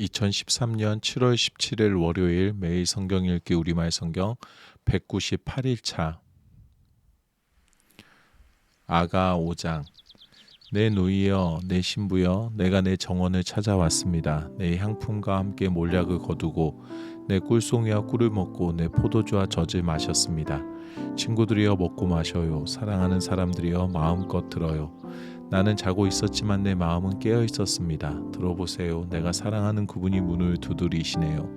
2013년 7월 17일 월요일 매일 성경 읽기 우리말 성경 198일차. 아가 5장. 내 누이여 내 신부여 내가 내 정원을 찾아왔습니다. 내 향품과 함께 몰약을 거두고 내 꿀송이와 꿀을 먹고 내 포도주와 젖을 마셨습니다. 친구들이여 먹고 마셔요. 사랑하는 사람들이여 마음껏 들어요 나는 자고 있었지만 내 마음은 깨어 있었습니다. 들어보세요. 내가 사랑하는 그분이 문을 두드리시네요.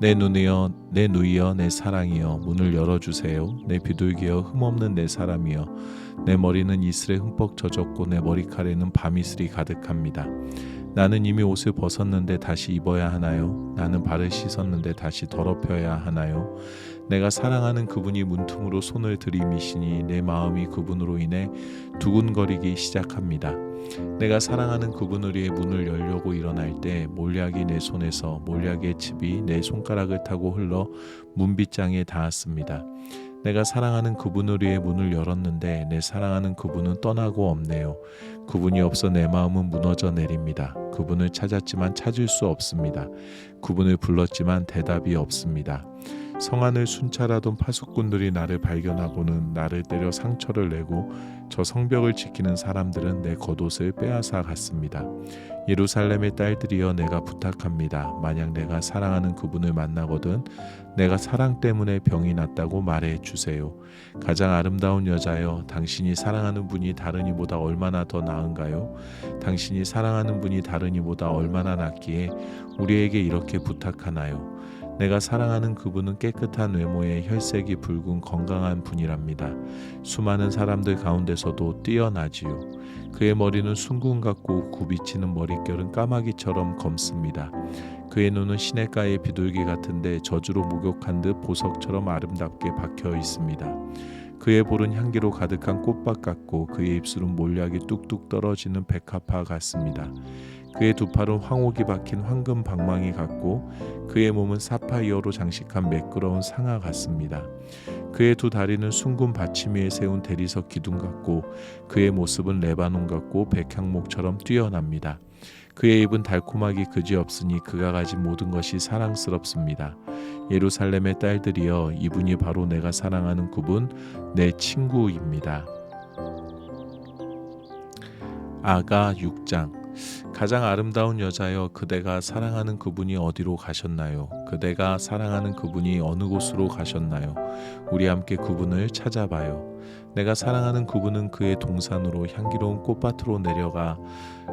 내 눈이여, 내 누이여, 내 사랑이여, 문을 열어주세요. 내 비둘기여, 흠없는 내 사람이여, 내 머리는 이슬에 흠뻑 젖었고 내 머리카락에는 밤이슬이 가득합니다. 나는 이미 옷을 벗었는데 다시 입어야 하나요? 나는 발을 씻었는데 다시 더럽혀야 하나요? 내가 사랑하는 그분이 문틈으로 손을 들이미시니 내 마음이 그분으로 인해 두근거리기 시작합니다. 내가 사랑하는 그분을 위해 문을 열려고 일어날 때 몰약이 내 손에서 몰약의 칩이 내 손가락을 타고 흘러 문빗장에 닿았습니다. 내가 사랑하는 그분을 위해 문을 열었는데 내 사랑하는 그분은 떠나고 없네요. 그분이 없어 내 마음은 무너져 내립니다. 그분을 찾았지만 찾을 수 없습니다. 그분을 불렀지만 대답이 없습니다. 성안을 순찰하던 파수꾼들이 나를 발견하고는 나를 때려 상처를 내고 저 성벽을 지키는 사람들은 내 겉옷을 빼앗아 갔습니다. 예루살렘의 딸들이여 내가 부탁합니다. 만약 내가 사랑하는 그분을 만나거든 내가 사랑 때문에 병이 났다고 말해 주세요. 가장 아름다운 여자여 당신이 사랑하는 분이 다른 이보다 얼마나 더 나은가요? 당신이 사랑하는 분이 다른 이보다 얼마나 낫기에 우리에게 이렇게 부탁하나요? 내가 사랑하는 그분은 깨끗한 외모에 혈색이 붉은 건강한 분이랍니다. 수많은 사람들 가운데서도 뛰어나지요. 그의 머리는 순금 같고 굽이치는 머릿결은 까마귀처럼 검습니다. 그의 눈은 시냇가의 비둘기 같은데 저주로 목욕한 듯 보석처럼 아름답게 박혀 있습니다. 그의 볼은 향기로 가득한 꽃밭 같고 그의 입술은 몰약이 뚝뚝 떨어지는 백합화 같습니다. 그의 두 팔은 황옥이 박힌 황금 방망이 같고 그의 몸은 사파이어로 장식한 매끄러운 상아 같습니다. 그의 두 다리는 숭근 받침 위에 세운 대리석 기둥 같고 그의 모습은 레바논 같고 백향목처럼 뛰어납니다. 그의 입은 달콤하기 그지없으니 그가 가진 모든 것이 사랑스럽습니다. 예루살렘의 딸들이여 이분이 바로 내가 사랑하는 그분 내 친구입니다. 아가 6장 가장 아름다운 여자여 그대가 사랑하는 그분이 어디로 가셨나요? 그대가 사랑하는 그분이 어느 곳으로 가셨나요? 우리 함께 그분을 찾아봐요. 내가 사랑하는 그분은 그의 동산으로 향기로운 꽃밭으로 내려가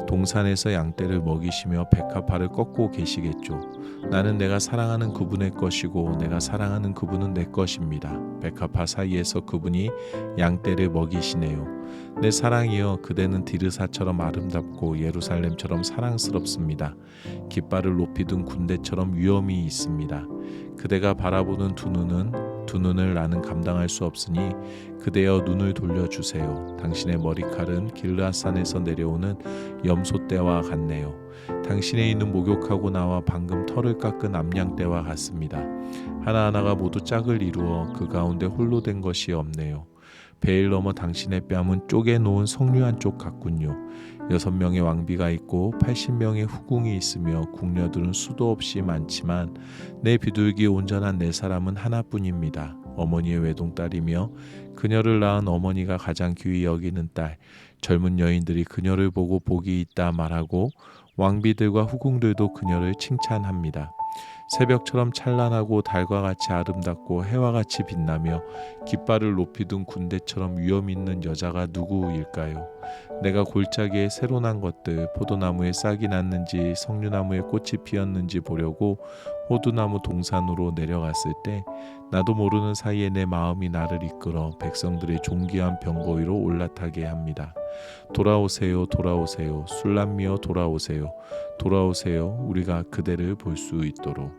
동산에서 양떼를 먹이시며 백합화를 꺾고 계시겠죠. 나는 내가 사랑하는 그분의 것이고 내가 사랑하는 그분은 내 것입니다. 백합화 사이에서 그분이 양떼를 먹이시네요. 내 사랑이여 그대는 디르사처럼 아름답고 예루살렘처럼 사랑스럽습니다. 깃발을 높이 든 군대처럼 위험이 있습니다. 그대가 바라보는 두 눈은 두 눈을 나는 감당할 수 없으니 그대여 눈을 돌려주세요. 당신의 머리칼은 길라산에서 내려오는 염소떼와 같네요. 당신의 이는 목욕하고 나와 방금 털을 깎은 암양떼와 같습니다. 하나하나가 모두 짝을 이루어 그 가운데 홀로 된 것이 없네요. 베일 넘어 당신의 뺨은 쪼개 놓은 석류한 쪽 같군요. 여섯 명의 왕비가 있고 80명의 후궁이 있으며 궁녀들은 수도 없이 많지만 내 비둘기 온전한 내 사람은 하나뿐입니다. 어머니의 외동딸이며 그녀를 낳은 어머니가 가장 귀히 여기는 딸. 젊은 여인들이 그녀를 보고 복이 있다 말하고 왕비들과 후궁들도 그녀를 칭찬합니다. 새벽처럼 찬란하고 달과 같이 아름답고 해와 같이 빛나며 깃발을 높이 둔 군대처럼 위험 있는 여자가 누구일까요? 내가 골짜기에 새로 난 것들, 포도나무에 싹이 났는지 석류나무에 꽃이 피었는지 보려고 호두나무 동산으로 내려갔을 때 나도 모르는 사이에 내 마음이 나를 이끌어 백성들의 존귀한 병거위로 올라타게 합니다. 돌아오세요, 돌아오세요, 술람미어 돌아오세요, 돌아오세요. 우리가 그대를 볼 수 있도록.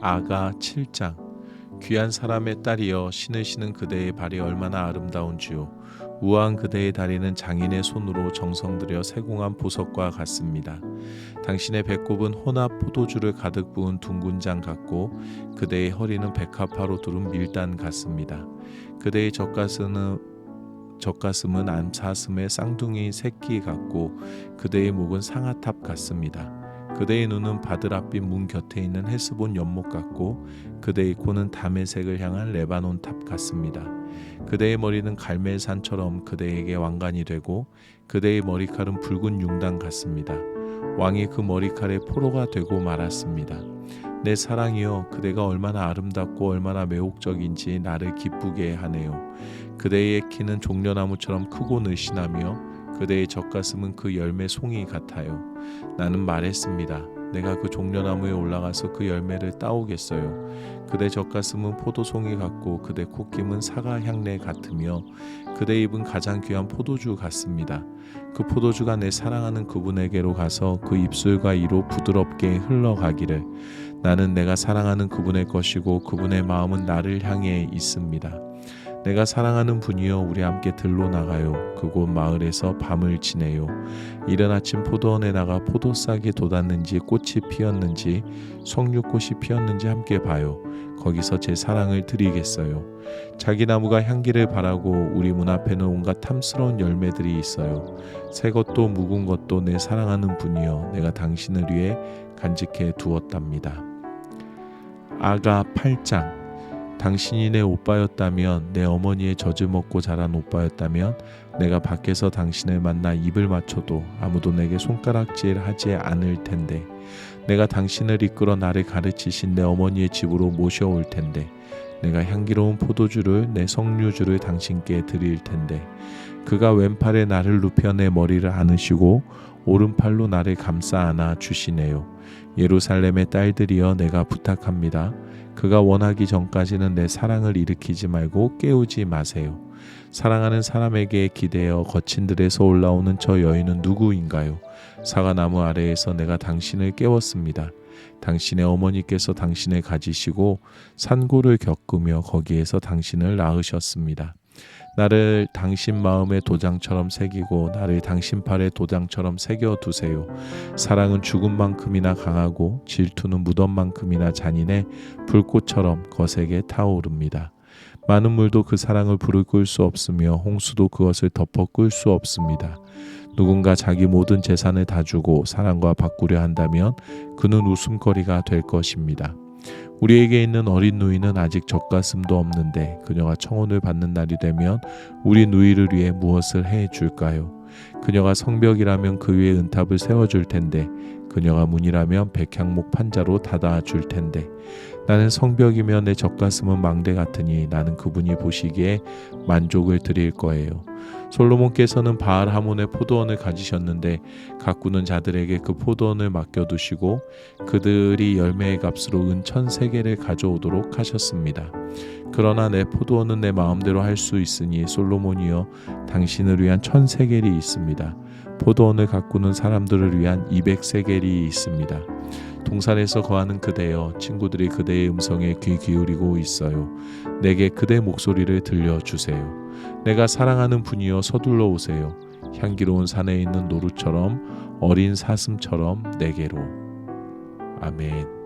아가 7장 귀한 사람의 딸이여 신은 그대의 발이 얼마나 아름다운지요. 우아한 그대의 다리는 장인의 손으로 정성 들여 세공한 보석과 같습니다. 당신의 배꼽은 혼합 포도주를 가득 부은 둥근 장 같고 그대의 허리는 백합화로 두른 밀단 같습니다. 그대의 젖가슴은 젖가슴은 암사슴의 쌍둥이 새끼 같고 그대의 목은 상아탑 같습니다. 그대의 눈은 바드랏빛 문 곁에 있는 헤스본 연못 같고 그대의 코는 다메색을 향한 레바논 탑 같습니다. 그대의 머리는 갈멜산처럼 그대에게 왕관이 되고 그대의 머리칼은 붉은 융단 같습니다. 왕이 그 머리칼에 포로가 되고 말았습니다. 내 사랑이여 그대가 얼마나 아름답고 얼마나 매혹적인지 나를 기쁘게 하네요. 그대의 키는 종려나무처럼 크고 늘씬하며 그대의 젖가슴은 그 열매 송이 같아요. 나는 말했습니다. 내가 그 종려나무에 올라가서 그 열매를 따오겠어요. 그대 젖가슴은 포도송이 같고 그대 콧김은 사과 향내 같으며 그대 입은 가장 귀한 포도주 같습니다. 그 포도주가 내 사랑하는 그분에게로 가서 그 입술과 이로 부드럽게 흘러가기를 나는 내가 사랑하는 그분의 것이고 그분의 마음은 나를 향해 있습니다. 내가 사랑하는 분이여 우리 함께 들로 나가요. 그곳 마을에서 밤을 지내요. 이른 아침 포도원에 나가 포도싹이 돋았는지 꽃이 피었는지 석류꽃이 피었는지 함께 봐요. 거기서 제 사랑을 드리겠어요. 자기 나무가 향기를 바라고 우리 문 앞에는 온갖 탐스러운 열매들이 있어요. 새 것도 묵은 것도 내 사랑하는 분이여 내가 당신을 위해 간직해 두었답니다. 아가 8장 당신이 내 오빠였다면 내 어머니의 젖을 먹고 자란 오빠였다면 내가 밖에서 당신을 만나 입을 맞춰도 아무도 내게 손가락질 하지 않을 텐데 내가 당신을 이끌어 나를 가르치신 내 어머니의 집으로 모셔올 텐데 내가 향기로운 포도주를 내 석류주를 당신께 드릴 텐데 그가 왼팔에 나를 눕혀 내 머리를 안으시고 오른팔로 나를 감싸 안아 주시네요. 예루살렘의 딸들이여 내가 부탁합니다. 그가 원하기 전까지는 내 사랑을 일으키지 말고 깨우지 마세요. 사랑하는 사람에게 기대어 거친 들에서 올라오는 저 여인은 누구인가요? 사과나무 아래에서 내가 당신을 깨웠습니다. 당신의 어머니께서 당신을 가지시고 산고를 겪으며 거기에서 당신을 낳으셨습니다. 나를 당신 마음의 도장처럼 새기고 나를 당신 팔의 도장처럼 새겨 두세요. 사랑은 죽음만큼이나 강하고 질투는 무덤 만큼이나 잔인해 불꽃처럼 거세게 타오릅니다. 많은 물도 그 사랑을 불을 끌 수 없으며 홍수도 그것을 덮어 끌 수 없습니다. 누군가 자기 모든 재산을 다 주고 사랑과 바꾸려 한다면 그는 웃음거리가 될 것입니다. 우리에게 있는 어린 누이는 아직 젖가슴도 없는데 그녀가 청혼을 받는 날이 되면 우리 누이를 위해 무엇을 해 줄까요? 그녀가 성벽이라면 그 위에 은탑을 세워 줄 텐데 그녀가 문이라면 백향목 판자로 닫아 줄 텐데 나는 성벽이며 내 젖가슴은 망대 같으니 나는 그분이 보시기에 만족을 드릴 거예요. 솔로몬께서는 바알 하몬의 포도원을 가지셨는데 가꾸는 자들에게 그 포도원을 맡겨두시고 그들이 열매의 값으로 은 천세계를 가져오도록 하셨습니다. 그러나 내 포도원은 내 마음대로 할 수 있으니 솔로몬이여 당신을 위한 천 세겔이 있습니다. 포도원을 가꾸는 사람들을 위한 200세겔이 있습니다. 동산에서 거하는 그대여 친구들이 그대의 음성에 귀 기울이고 있어요. 내게 그대 목소리를 들려주세요. 내가 사랑하는 분이여 서둘러 오세요. 향기로운 산에 있는 노루처럼 어린 사슴처럼 내게로. 아멘.